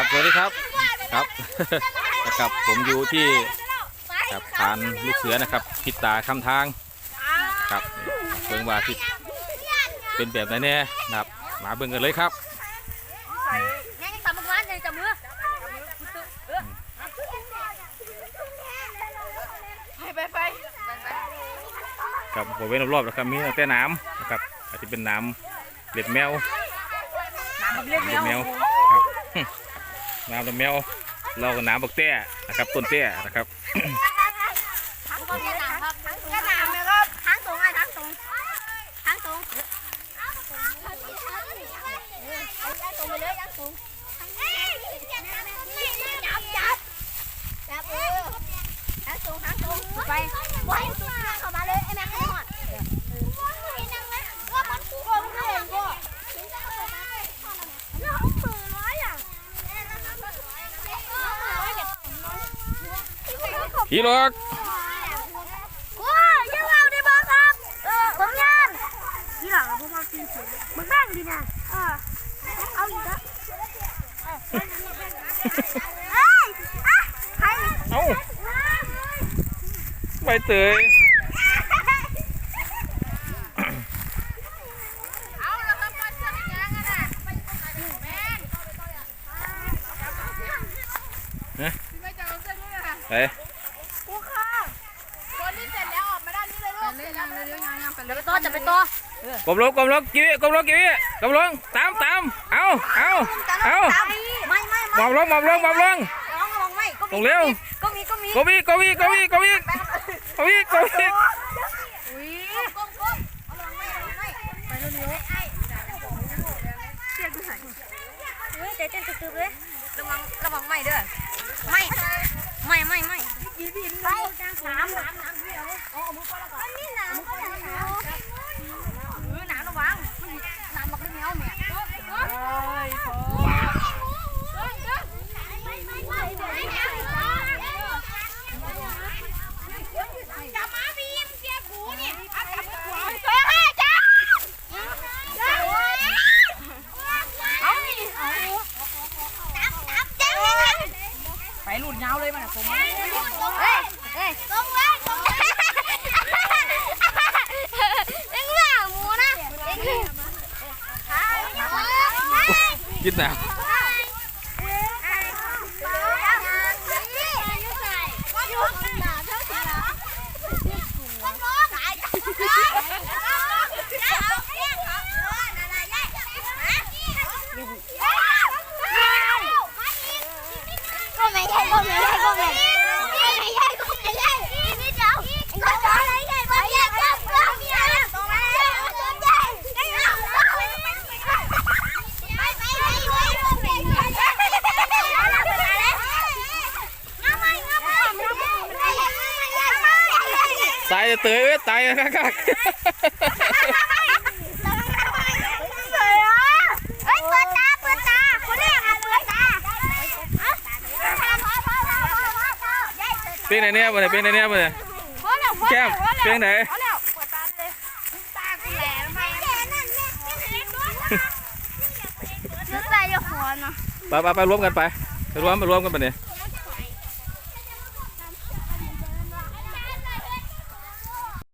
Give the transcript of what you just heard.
ดีครับครับนะครับผมอยู่ที่ครับฐานลูกเสือนะครับพิดตาคำทางครับเบิ่งว่าที่เป็นแบบไหนแน่นะครับมาเบิ่งกันเลยครับแม่งตำบักวันเลยจับมือไปไปไปครับบริเวณรอบๆนะครับมีตั้งแต่น้ำนะครับอาจจะเป็นน้ำเล็ดแมวน้ำบักเล็กเล็ดแมวครับ น้ำเล็ดแมวเราก็น้ำบักแต้นะครับต้นแต้นะครับ ทั้งตรงนี้นะครับทั้งตรงก็น้ำเลยครับทั้งตรงไอ้ทั้งตรงทั้งตรงตรงไปเลยทั้งตรงจับจับจับเออทั้งตรงทั้งตรงไปไว้เข้ามาเลยไอ้แม่ให้หมดว่ามันกูก็ไม่เห็นก็น้องปืนร้อยอะ ขี่รถว้ายังเอาได้บ้างครับเออผมงานยี่หลังพวกมันกินสุดมึงแบ่งดีนะเออเอาอีกแล้วเอ้ยอะใครเอ้าใบเตยเร็วยังยังไปเลยไปต่อจะไปต่อกลมลงกลมลงกี่วิกลมลงกี่วิกลมลงตามตามเอาเอาเอาไม่ไม่หมอบลงหมอบลงหมอบลงร้องร้องไม่ก็ลงเร็วก็มีก็มีกวีกวีกวีกวีกวีกวีอุ้ยก้มก้มเอาลองไม่ลองไม่ไปเร็วๆไอ้เสียดูใส่เฮ้ยเต้นตึ๊บๆเลยระวังระวังไม่เด้อไม่ไม่ไม่ไม่ไปน้ำน้ำน้ำเดียวเอาเอามือไปแล้วก่อนนี่น้ำก็อย่างน้ำเออน้ำระวังน้ำบักเลี้ยวแม่จับมาบีมเสียกูนี่เอาจับมือขวาเฮ้ยจับเอานี่เอาจับจับจับ ไปหลุด ยาวเลยมันผมเฮ้ยเฮ้ยตรงเลยตรงเลยเอ็งว่าหมูนะเอ็งยิดหนาว ก็ไม่ใช่ก็ไม่ใช่ก็ไม่ใช่ก็ไม่ใช่ก็ไม่ใช่นี่เจ้าก็ไม่ใช่ไม่ใช่ไม่ใช่ก็ไม่ใช่ตรงนี้ตรงนี้ไม่ไม่ไม่ไม่ไม่ ตาย เตยตายคักคักเฮ้ยปิดตาเปิดตาคนแรกอ่เปิดตาเป็นไหนเนี่ยมันเนไหนเนี่ยแก้มเป็นไหนเอาแล้วเปิดตาเลยตากูแหลมไปนึกอะไหัวเนาะไปไปไปรวมกันไปไปรวมไปรวมกันไปเนี่ย